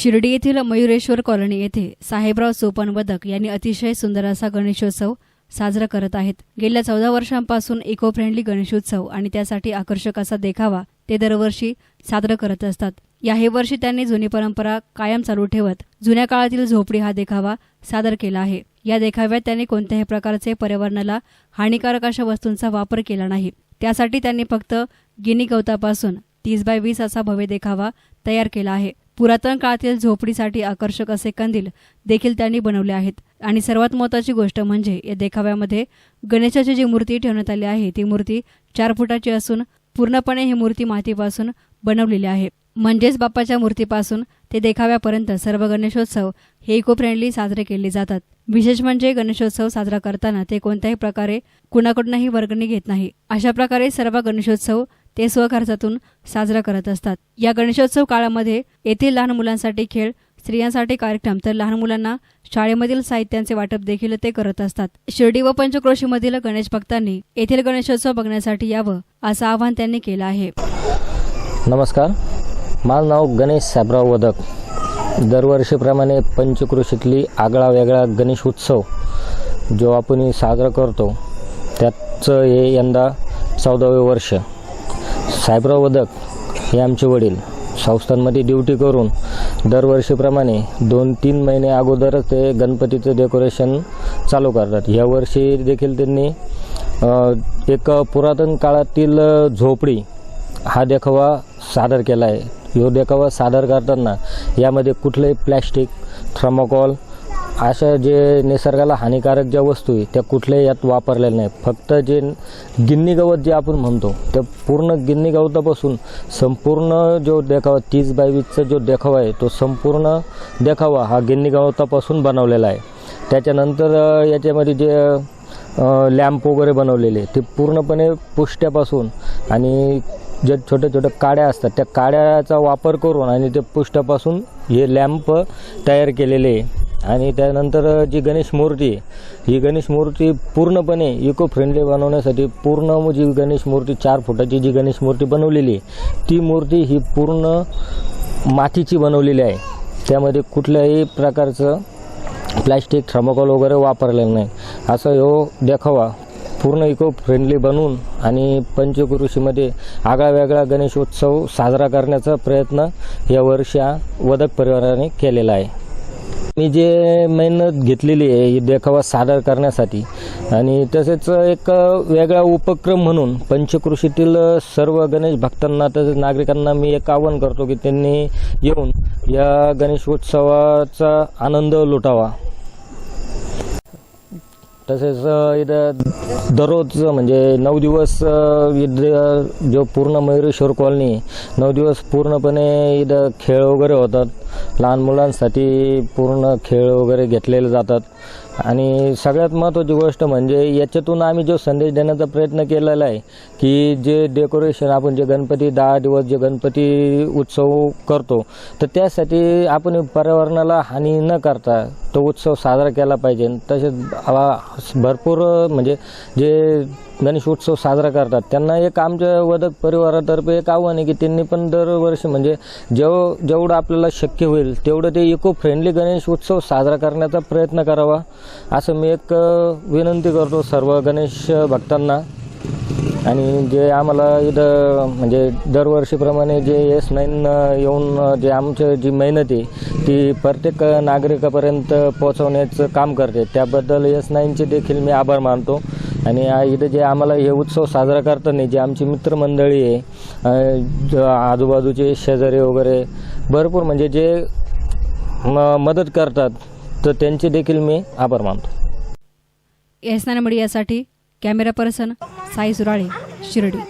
शिर्डी येथील मयुरेश्वर कॉलनी येथे साहेबराव सोपन बदक यांनी अतिशय सुंदर असा गणेशोत्सव साजरा करत आहेत. गेल्या चौदा वर्षांपासून इको फ्रेंडली गणेशोत्सव आणि त्यासाठी आकर्षक असा देखावा ते दरवर्षी साजरा करत असतात. याही वर्षी त्यांनी जुनी परंपरा कायम चालू ठेवत जुन्या काळातील झोपडी हा देखावा सादर केला आहे. या देखाव्यात त्यांनी कोणत्याही प्रकारचे पर्यावरणाला हानिकारक अशा वस्तूंचा वापर केला नाही. त्यासाठी त्यांनी फक्त गिनी गवतापासून तीस बाय वीस असा भव्य देखावा तयार केला आहे. पुरातन काळातील झोपडीसाठी आकर्षक असे कंदील देखील त्यांनी बनवले आहेत. आणि सर्वात महत्त्वाची गोष्ट म्हणजे या देखाव्यामध्ये गणेशाची जी मूर्ती ठेवण्यात आली आहे ती मूर्ती चार फुटाची असून पूर्णपणे ही मूर्ती मातीपासून बनवलेली आहे. म्हणजेच बाप्पाच्या मूर्तीपासून ते देखाव्यापर्यंत सर्व गणेशोत्सव हे इको फ्रेंडली साजरे केले जातात. विशेष म्हणजे गणेशोत्सव साजरा करताना ते कोणत्याही प्रकारे कुणाकडूनही वर्गणी घेत नाही. अशा प्रकारे सर्व गणेशोत्सव ते स्वखर्चातून साजरा करत असतात. या गणेशोत्सव काळामध्ये येथील लहान मुलांसाठी खेळ स्त्रियांसाठी कार्यक्रम तर लहान मुलांना शाळेमधील साहित्यांचे वाटप देखील ते करत असतात. शिर्डी व पंचक्रोशीमधील गणेश भक्तांनी येथील गणेशोत्सव बघण्यासाठी यावं असं आवाहन त्यांनी केलं आहे. नमस्कार. माझं नाव गणेश साबराव वदक. दरवर्षीप्रमाणे पंचक्रोशीतली आगळा वेगळा गणेश उत्सव जो आपण साजरा करतो त्याचं हे यंदा चौदावे वर्ष. साहेबराव वदक हे आमचे वडील. संस्थांमध्ये ड्युटी करून दरवर्षीप्रमाणे दोन तीन महिने अगोदरच ते गणपतीचं डेकोरेशन चालू करतात. यावर्षी देखील त्यांनी एक पुरातन काळातील झोपडी हा देखावा सादर केला आहे यो देखावा सादर करताना यामध्ये कुठलंही प्लॅस्टिक थर्मोकॉल अशा जे निसर्गाला हानिकारक ज्या वस्तू आहे त्या कुठल्याही यात वापरलेल्या नाही फक्त जे गिन्नी गवत जे आपण म्हणतो त्या पूर्ण गिन्नी गवतापासून संपूर्ण जो देखावा तीस बाय वीसचा जो देखावा आहे तो संपूर्ण देखावा हा गिन्नी गवतापासून बनवलेला आहे. त्याच्यानंतर याच्यामध्ये जे लॅम्प वगैरे बनवलेले ते पूर्णपणे पुष्ट्यापासून आणि जे छोटे छोटे काड्या असतात त्या काड्याचा वापर करून आणि ते पुष्ट्यापासून हे लॅम्प तयार केलेले आहे. आणि त्यानंतर जी गणेश मूर्ती ही गणेश मूर्ती पूर्णपणे इको फ्रेंडली बनवण्यासाठी पूर्ण जी गणेश मूर्ती चार फुटाची जी गणेश मूर्ती बनवलेली आहे ती मूर्ती ही पूर्ण मातीची बनवलेली आहे. त्यामध्ये कुठल्याही प्रकारचं प्लॅस्टिक थर्मोकॉल वगैरे वापरलेलं नाही. असं हो देखावा. पूर्ण इको फ्रेंडली बनवून आणि पंचकृषीमध्ये आगळा वेगळा गणेशोत्सव साजरा करण्याचा प्रयत्न या वर्षी वदक परिवाराने केलेला आहे. मी जे मेहनत घेतलेली आहे ही देखावा सादर करण्यासाठी आणि तसेच एक वेगळा उपक्रम म्हणून पंचकृषीतील सर्व गणेश भक्तांना तसेच नागरिकांना मी एक आवाहन करतो की त्यांनी येऊन या गणेशोत्सवाचा आनंद लुटावा. तसेच इथं दररोज म्हणजे नऊ दिवस इथं जो पूर्ण मयुरेश्वर कॉलनी नऊ दिवस पूर्णपणे इथं खेळ वगैरे होतात. लहान मुलांसाठी पूर्ण खेळ वगैरे घेतलेले जातात. आणि सगळ्यात महत्त्वाची गोष्ट म्हणजे याच्यातून आम्ही जो संदेश देण्याचा प्रयत्न केलेला आहे की जे डेकोरेशन आपण जे गणपती दहा दिवस जे गणपती उत्सव करतो तर त्यासाठी आपण पर्यावरणाला हानी न करता तो उत्सव साजरा केला पाहिजे. तसेच भरपूर म्हणजे जे गणेश उत्सव साजरा करतात त्यांना एक आमच्या वदक परिवारातर्फे एक आव्हान आहे की त्यांनी पण दरवर्षी म्हणजे जेव जेवढं आपल्याला शक्य होईल तेवढं ते इको फ्रेंडली गणेश उत्सव साजरा करण्याचा प्रयत्न करावा. असं मी एक विनंती करतो सर्व गणेश भक्तांना. आणि जे आम्हाला इथं म्हणजे दरवर्षीप्रमाणे जे एस नाईन येऊन जे आमचं जी मेहनत आहे ती प्रत्येक नागरिकापर्यंत पोहोचवण्याचं काम करते. त्याबद्दल एस नाईनचे देखील मी आभार मानतो. आणि इथं जे आम्हाला हे उत्सव साजरा करताना जे आमची मित्रमंडळी आहे आजूबाजूचे शेजारी वगैरे भरपूर म्हणजे जे म- मदत करतात तर त्यांचे देखील मी आभार मानतो. एस मीडियासाठी कॅमेरा पर्सन साई सुराळे शिर्डी.